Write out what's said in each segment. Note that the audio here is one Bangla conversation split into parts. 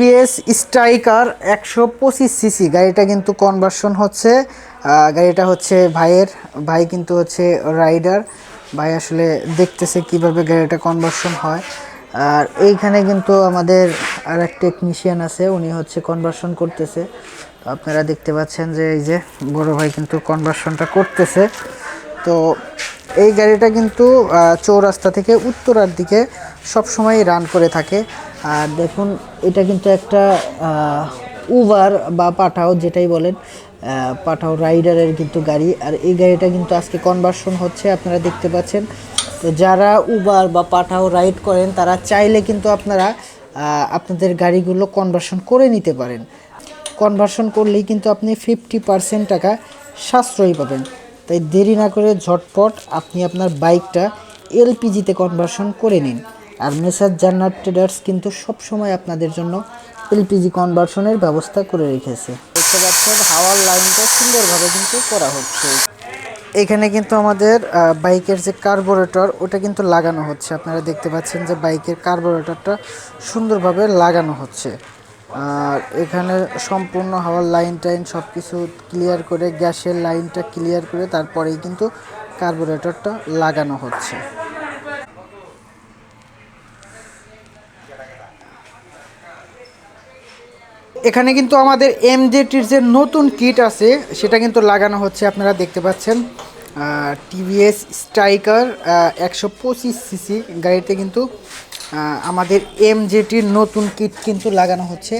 টিভিএস স্ট্রাইকার একশো পঁচিশ সিসি। গাড়িটা কিন্তু কনভার্সন হচ্ছে গাড়িটা হচ্ছে ভাইয়ের, ভাই কিন্তু হচ্ছে রাইডার ভাই আসলে দেখতেছে কীভাবে গাড়িটা কনভার্সন হয়। আর এইখানে কিন্তু আমাদের আর এক টেকনিশিয়ান আছে, উনি হচ্ছে কনভার্সন করতেছে। তো আপনারা দেখতে পাচ্ছেন যে এই যে বড় ভাই কিন্তু কনভার্সনটা করতেছে। তো এই গাড়িটা কিন্তু চৌরাস্তা থেকে উত্তরার দিকে সবসময় রান করে থাকে। আর দেখুন, এটা কিন্তু একটা উবার বা পাঠাও যেটাই বলেন পাঠাও রাইডারের কিন্তু গাড়ি। আর এই গাড়িটা কিন্তু আজকে কনভার্সন হচ্ছে, আপনারা দেখতে পাচ্ছেন। তো যারা উবার বা পাঠাও রাইড করেন, তারা চাইলে কিন্তু আপনারা আপনাদের গাড়িগুলো কনভার্সন করে নিতে পারেন। কনভার্সন করলেই কিন্তু আপনি ফিফটি পার্সেন্ট টাকা সাশ্রয়ী পাবেন। তাই দেরি না করে ঝটপট আপনি আপনার বাইকটা এলপিজিতে কনভার্সন করে নিন। আর মেসার জান্নাত ট্রেডার্স কিন্তু সবসময় আপনাদের জন্য এলপিজি কনভার্সনের ব্যবস্থা করে রেখেছে। দেখতে পাচ্ছেন, হাওয়ার লাইনটা সুন্দরভাবে কিন্তু করা হচ্ছে। এখানে কিন্তু আমাদের বাইকের যে কার্বোরেটর ওটা কিন্তু লাগানো হচ্ছে। আপনারা দেখতে পাচ্ছেন যে বাইকের কার্বোরেটরটা সুন্দরভাবে লাগানো হচ্ছে। আর এখানে সম্পূর্ণ হাওয়ার লাইন টাইন সব কিছু ক্লিয়ার করে, গ্যাসের লাইনটা ক্লিয়ার করে তারপরেই কিন্তু কার্বোরেটরটা লাগানো হচ্ছে। এখানে কিন্তু আমাদের এমজেটির যে নতুন কিট আছে। সেটা কিন্তু লাগানো হচ্ছে আপনারা দেখতে পাচ্ছেন। টিভিএস স্ট্রাইকার একশো পঁচিশ সিসি গাড়িতে কিন্তু আমাদের এমজেটির নতুন কিট কিন্তু লাগানো হচ্ছে।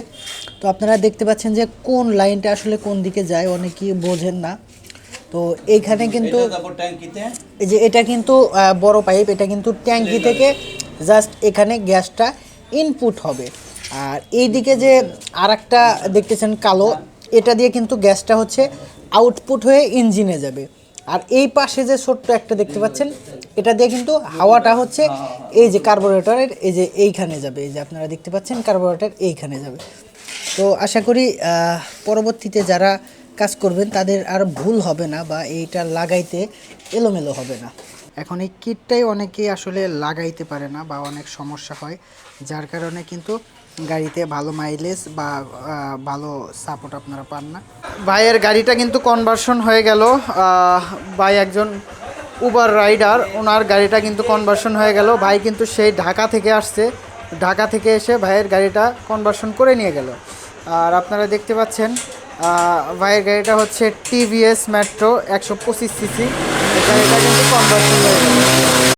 তো আপনারা দেখতে পাচ্ছেন যে কোন লাইনটা আসলে কোন দিকে যায় অনেকেই বোঝেন না। তো এইখানে কিন্তু এই যে এটা কিন্তু বড় পাইপ এটা কিন্তু ট্যাঙ্কি থেকে জাস্ট এখানে গ্যাসটা ইনপুট হবে। আর এই দিকে যে আর একটা দেখতেছেন কালো, এটা দিয়ে কিন্তু গ্যাসটা হচ্ছে আউটপুট হয়ে ইঞ্জিনে যাবে। আর এই পাশে যে ছোট্ট একটা দেখতে পাচ্ছেন, এটা দিয়ে কিন্তু হাওয়াটা হচ্ছে এই যে কার্বোরেটরের এই যে এইখানে যাবে। এই যে আপনারা দেখতে পাচ্ছেন কার্বোরেটর এইখানে যাবে। তো আশা করি পরবর্তীতে যারা কাজ করবেন, তাদের আর ভুল হবে না বা এইটা লাগাইতে এলোমেলো হবে না। এখন এই কিটটাই অনেকেই আসলে লাগাইতে পারে না বা অনেক সমস্যা হয়, যার কারণে কিন্তু গাড়িতে ভালো মাইলেজ বা ভালো সাপোর্ট আপনারা পান না। ভাইয়ের গাড়িটা কিন্তু কনভার্সন হয়ে গেল ভাই একজন উবার রাইডার ওনার গাড়িটা কিন্তু কনভার্সন হয়ে গেল। ভাই কিন্তু সেই ঢাকা থেকে আসছে, ঢাকা থেকে এসে ভাইয়ের গাড়িটা কনভার্সন করে নিয়ে গেল। আর আপনারা দেখতে পাচ্ছেন ভাইয়ের গাড়িটা হচ্ছে টিভিএস মেট্রো একশো পঁচিশ সিসি। গাড়িটা কিন্তু গেল